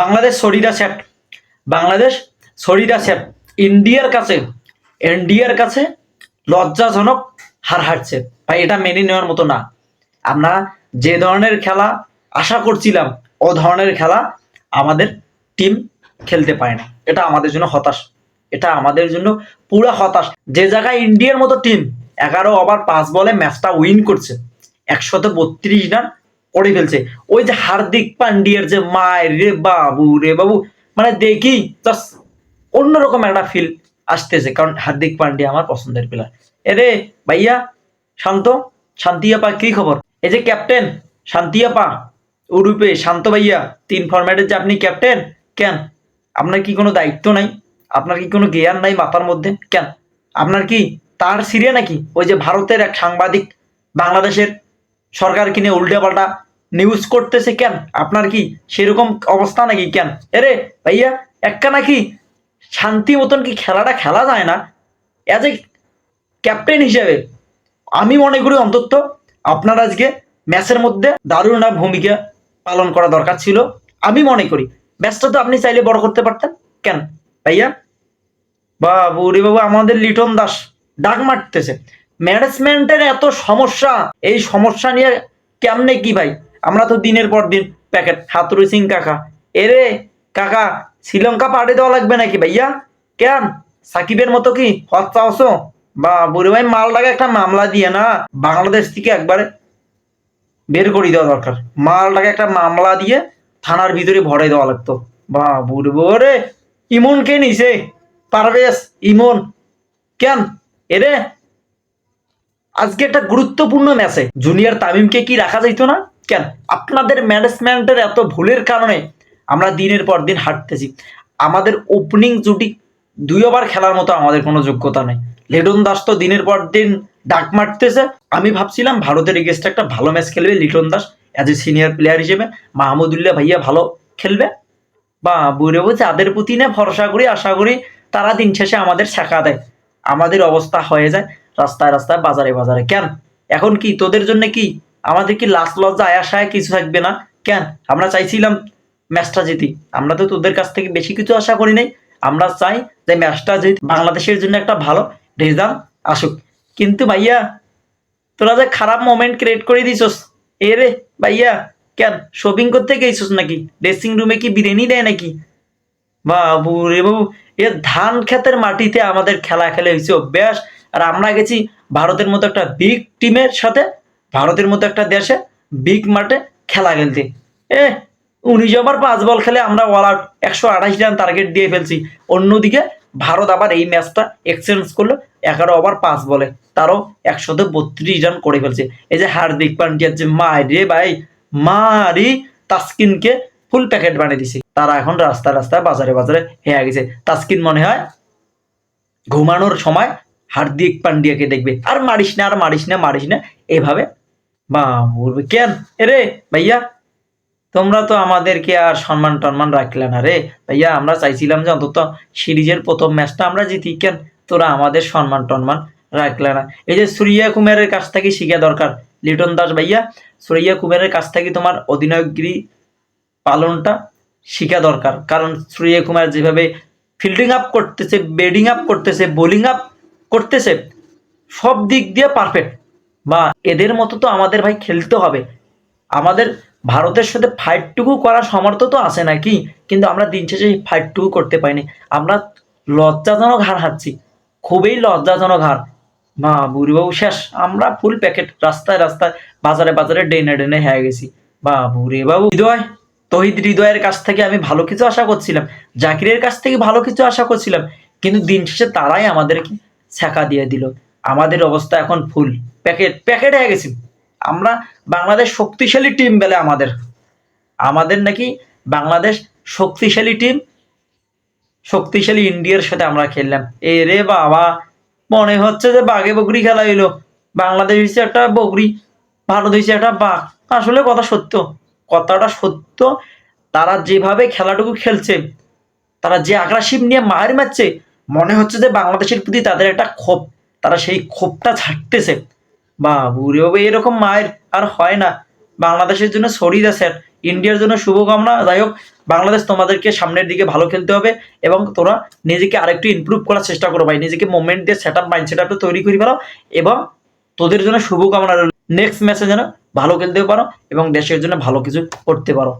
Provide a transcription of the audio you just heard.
বাংলাদেশ শরীরা সেট বাংলাদেশ শরীরা সেট ইন্ডিয়ার কাছে ইন্ডিয়ার কাছে লজ্জাজনক হার হারছে। ভাই, এটা মেনে নেওয়ার মতো না। আমরা যে ধরনের খেলা আশা করছিলাম, ও ধরনের খেলা আমাদের টিম খেলতে পারে না। এটা আমাদের জন্য হতাশ। এটা আমাদের জন্য পুরো হতাশ। যে জায়গায় ইন্ডিয়ার মতো টিম এগারো ওভার পাঁচ বলে ম্যাচটা উইন করছে, একশত বত্রিশ রান করে ফেলছে। ওই যে হার্দিক পান্ডিয়ার যে মায়ের রে বাবু রে বাবু মানে দেখি অন্যরকম একটা ফিল আসতেছে। কারণ হার্দিক পান্ডিয়া আমার পছন্দের প্লেয়ার এরে ভাইয়া, শান্ত, শান্তিয়াপা, কি খবর? এই যে ক্যাপ্টেন শান্তিয়াপা, উরুপে, শান্ত ভাইয়া, তিন ফরম্যাটের যে আপনি ক্যাপ্টেন কেন? আপনার কি কোনো দায়িত্ব নাই? আপনার কি কোনো জ্ঞান নাই মাথার মধ্যে? কেন? আপনার কি তার সিরিয়া নাকি? ওই যে ভারতের এক সাংবাদিক, বাংলাদেশের সরকার কিনে উল্টে পাল্টা নিউজ করতেছে কেন? আপনার কি সেরকম অবস্থা নাকি কেন? এরে ভাইয়া, একটা নাকি শান্তি মতন কি খেলাটা খেলা যায় না? অ্যাজ এ ক্যাপ্টেন হিসেবে, আমি মনে করি অন্তত আপনার আজকে ম্যাচের মধ্যে দারুণ একটা ভূমিকা পালন করা দরকার ছিল। আমি মনে করি ম্যাচটা তো আপনি চাইলে বড় করতে পারতেন। কেন? ভাইয়া, বাবু রে বাবু, আমাদের লিটন দাস ডাক মারতেছে। ম্যানেজমেন্টের এত সমস্যা, এই সমস্যা নিয়ে কেমনে কি ভাই? আমরা তো দিনের পর দিন প্যাকেট হাতুরু সিং কাকা। এরে, কাকা, শ্রীলঙ্কা পাঠিয়ে দেওয়া লাগবে নাকি ভাইয়া? কেন? সাকিবের মতো কি? হচ্ছা হসো বা বুড়ি ভাই মালটাকে একটা মামলা দিয়ে না, বাংলাদেশ থেকে একবারে বের করে দেওয়া দরকার। মালটাকে একটা মামলা দিয়ে থানার ভিতরে ভরে দেওয়া লাগতো। বা বুড়বো রে ইমন কে নিছে? পারভেজ, ইমন। কেন? এরে, আজকে একটা গুরুত্বপূর্ণ ম্যাচে জুনিয়র তামিমকে কি রাখা যাইতো না? কেন? আপনাদের ম্যানেজমেন্টের এত ভুলের কারণে আমরা দিনের পর দিন হাঁটতেছি। আমাদের ওপেনিং জুটি দুই ওভার খেলার মতো আমাদের কোনো যোগ্যতা নেই। লিটন দাস তো দিনের পর দিন ডাক মারতেছে। আমি ভাবছিলাম ভারতের এগেস্টে একটা ভালো ম্যাচ খেলবে Liton Das as a senior player হিসেবে। মাহমুদুল্লাহ ভাইয়া ভালো খেলবে। বা বুড়ে যাদের প্রতি না ভরসা করি, আশা করি তারা দিন শেষে আমাদের শেখা দেয়। আমাদের অবস্থা হয়ে যায় রাস্তায় রাস্তায় বাজারে বাজারে। কেন? এখন কি তোদের জন্য কি আমাদের কি লাস্ট লজ্জা আয়াসায় কিছু থাকবে না? কেন? আমরা চাইছিলাম ম্যাচটা জিতি। আমরা তো তোদের কাছ থেকে বেশি কিছু আশা করি নাই। আমরা চাই যে ম্যাচটা জিত, বাংলাদেশের জন্য একটা ভালো রেজাল্ট আসুক। কিন্তু ভাইয়া, তোরা যে খারাপ মোমেন্ট ক্রিয়েট করে দিছস, এ রে ভাইয়া, কেন? শপিং করতে গেছিস নাকি? ড্রেসিং রুমে কি বিরিয়ানি দেয় নাকি? বাবু রে বাবু, এ ধান ক্ষেতের মাটিতে আমাদের খেলা খেলে হয়েছে অভ্যাস। আর আমরা গেছি ভারতের মতো একটা বিগ টিমের সাথে ভারতের মতো একটা দেশে বিগ মাঠে খেলা খেলতে। এ, উনিশ ওভার পাঁচ বল খেলে আমরা অল আউট একশো আঠাশ রান টার্গেট দিয়ে ফেলছি। অন্যদিকে ভারত আবার এই ম্যাচটা এক্সচেঞ্জ করল এগারো ওভার পাঁচ বলে তারও একশত বত্রিশ রান করে ফেলছে। এই যে হার্দিক পান্ডিয়ার যে মারি ভাই, মারি তাস্কিনকে ফুল প্যাকেট বানিয়ে দিছে। তারা এখন রাস্তায় রাস্তায় বাজারে বাজারে হেয়া গেছে। তাস্কিন মনে হয় ঘুমানোর সময় হার্দিক পান্ডিয়াকে দেখবে। আর মারিস না, আর মারিস না মারিস না। এভাবে বা বলবে কেন এরে ভাইয়া, তোমরা তো আমাদেরকে আর সম্মান টম্মান রাখলে না রে। ভাইয়া, আমরা চাইছিলাম যে অন্তত সিরিজের প্রথম ম্যাচটা আমরা জিতি, কেন? তোরা আমাদের সম্মান টম্মান রাখলে না। এই যে সুরিয়া কুমারের কাছ থেকে শিখা দরকার, লিটন দাস ভাইয়া, সুরিয়া কুমারের কাছ থেকে তোমার অধিনায়কগিরি পালনটা শিখা দরকার। কারণ সূর্য কুমার যেভাবে ফিল্ডিং আপ করতেছে বেডিং আপ করতেছে বোলিং আপ করতেছে, সব দিক দিয়ে পারফেক্ট বা এদের মতো তো আমাদের ভাই খেলতে হবে। আমাদের ভারতের সাথে ফাইটটুকু করার সামর্থ্য তো আছে নাকি? কিন্তু আমরা দিন শেষে ফাইটটুকু করতে পারিনি। আমরা লজ্জাজনক হার হারছি। খুবই লজ্জাজনক হার। মা, বুড়িবাবু, শেষ। আমরা ফুল প্যাকেট রাস্তায় রাস্তায়, বাজারে বাজারে ডেনে ডেনে হয়ে গেছি। বাবু রে বাবু হৃদয়, তহিদ হৃদয়ের কাছ থেকে আমি ভালো কিছু আশা করছিলাম। জাকিরের কাছ থেকে ভালো কিছু আশা করছিলাম। কিন্তু দিন শেষে তারাই আমাদেরকে ছ্যাঁকা দিয়ে দিল। আমাদের অবস্থা এখন ফুল প্যাকেট প্যাকেট হয়ে গেছি। আমরা বাংলাদেশ শক্তিশালী টিম বলে আমাদের। আমাদের নাকি বাংলাদেশ শক্তিশালী টিম, শক্তিশালী ইন্ডিয়ার সাথে আমরা খেললাম। এ রে বাবা, মনে হচ্ছে যে বাঘে বকরি খেলা হইল। বাংলাদেশ হচ্ছে একটা বকরি, ভারত হচ্ছে একটা বাঘ। আসলে কথা সত্য, কথাটা সত্য। তারা যেভাবে খেলাটুকু খেলছে, তারা যে আগ্রাসিভ নিয়ে মার মারছে, মনে হচ্ছে যে বাংলাদেশের প্রতি তাদের একটা ক্ষোভ, তারা সেই ক্ষোভটা ছাড়তেছে। বা বুড়ে বাবু, এরকম মায়ের আর হয় না। বাংলাদেশের জন্য সরি দা স্যার ইন্ডিয়ার জন্য শুভকামনা। যাই হোক, বাংলাদেশ তোমাদেরকে সামনের দিকে ভালো খেলতে হবে এবং তোরা নিজেকে আরেকটু ইমপ্রুভ করার চেষ্টা করো ভাই। নিজেকে মোমেন্ট দিয়ে সেট আপ মাইন্ড সেট আপটা তৈরি করে পারো এবং তোদের জন্য শুভকামনা নেক্সট ম্যাচে যেন ভালো খেলতে পারো এবং দেশের জন্য ভালো কিছু করতে পারো।